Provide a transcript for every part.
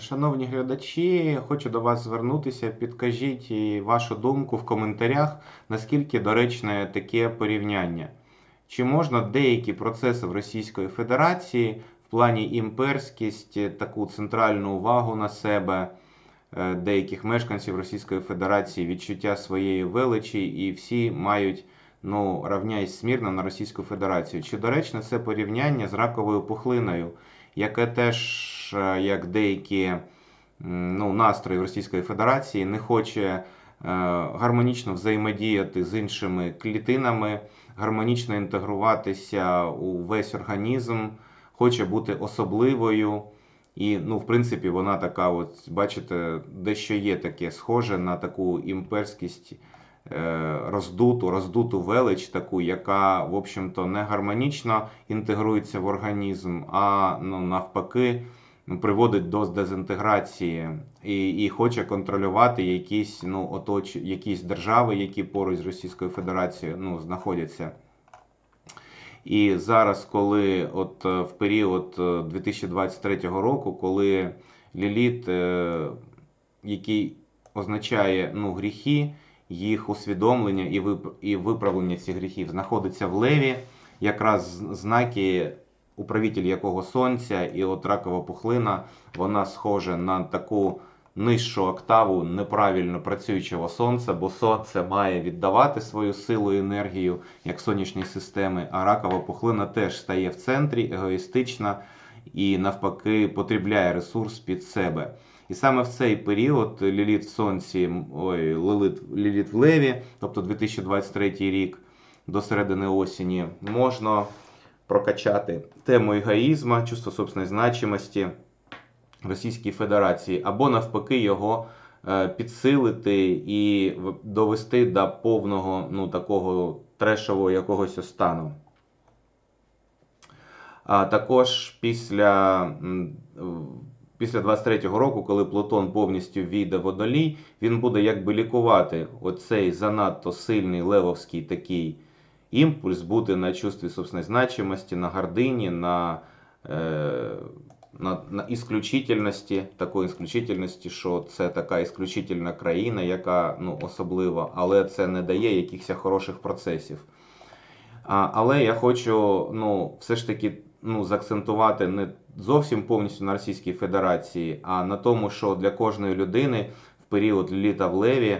Шановні глядачі, хочу до вас звернутися. Підкажіть вашу думку в коментарях, наскільки доречне таке порівняння. Чи можна деякі процеси в Російської Федерації в плані імперськість, таку центральну увагу на себе е, деяких мешканців Російської Федерації, відчуття своєї величі, і всі мають ну, равняйсь смірно на Російську Федерацію? Чи доречне це порівняння з раковою пухлиною? яке теж, е, як деякі ну, настрої Російської Федерації, не хоче е, гармонічно взаємодіяти з іншими клітинами, гармонічно інтегруватися у весь організм, хоче бути особливою. І, ну, в принципі, вона така, от, бачите, дещо є таке схоже на таку імперськість е, роздуту, роздуту велич, таку, яка, в общем-то, не гармонічно інтегрується в організм, а ну, навпаки приводить до дезінтеграції і і хоче контролювати якісь ну, оточ... якісь держави, які поруч з Російською Федерацією ну, знаходяться. І зараз, коли от е, в період е, 2023 року, коли Ліліт, е, який означає ну, гріхи, їх усвідомлення і виправлення цих гріхів знаходиться в леві, якраз знаки, управитель якого сонця, і от ракова пухлина, вона схожа на таку нижчу октаву неправильно працюючого сонця, бо сонце має віддавати свою силу і енергію як сонячні системи, а ракова пухлина теж стає в центрі, егоїстична і навпаки потребляє ресурс під себе. І саме в цей період Ліліт в Сонці, ой, Ліліт, Ліліт в Леві, тобто 2023 рік до середини осені, можна прокачати тему егоїзму, чувство собственної значимості Російській Федерації, або навпаки його е, підсилити і довести до повного ну, такого трешового якогось стану. А також після, після 23-го року, коли Плутон повністю війде в водолій, він буде якби лікувати оцей занадто сильний левовський такий імпульс бути на чувстві собственної значимості, на гордині, на, е, на, на ісключительності, такої ісключительності, що це така ісключительна країна, яка ну, особлива, але це не дає якихось хороших процесів. А, але я хочу ну, все ж таки ну, заакцентувати не зовсім повністю на Російській Федерації, а на тому, що для кожної людини в період літа в леві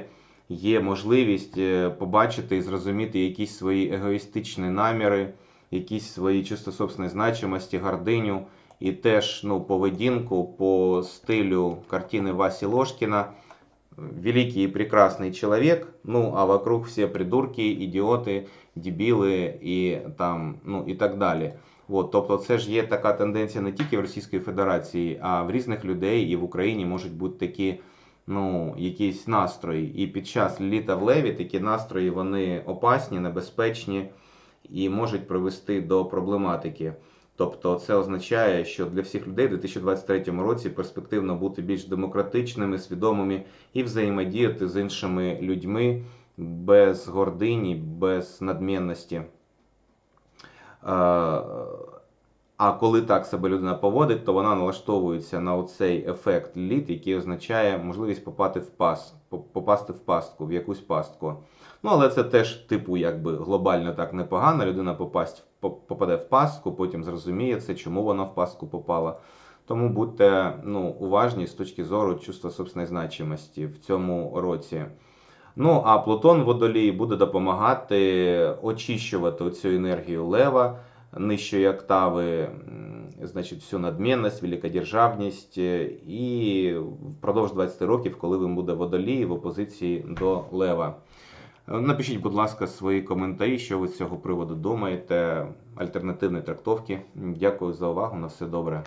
є можливість е, побачити і зрозуміти якісь свої егоїстичні наміри, якісь свої чисто собственної значимості, гординю і теж ну, поведінку по стилю картини Васі Ложкіна. Великий и прекрасный человек, ну а вокруг все придурки, ідіоти, дебіли і там, ну і так далі. От, тобто, це ж є така тенденція не тільки в Російської Федерації, а в різних людей і в Україні можуть бути такі ну, якісь настрої. І під час літа в леві такі настрої вони опасні, небезпечні і можуть привести до проблематики. Тобто це означає, що для всіх людей в 2023 році перспективно бути більш демократичними, свідомими і взаємодіяти з іншими людьми без гордині, без надмінності. А коли так себе людина поводить, то вона налаштовується на оцей ефект літ, який означає можливість попасти в пас, попасти в пастку, в якусь пастку. Ну, але це теж, типу, якби глобально так непогано. Людина попасть, по- попаде в пастку, потім зрозуміє це, чому вона в пастку попала. Тому будьте ну, уважні з точки зору чувства собственної значимості в цьому році. Ну, а Плутон водолій буде допомагати очищувати цю енергію лева нижчої октави, значить, всю надмінність, великодержавність. І впродовж 20 років, коли він буде водолій в опозиції до лева. Е, Напишіть, будь ласка, свої коментарі, що ви з цього приводу думаєте, альтернативні трактовки. Дякую за увагу. На все добре.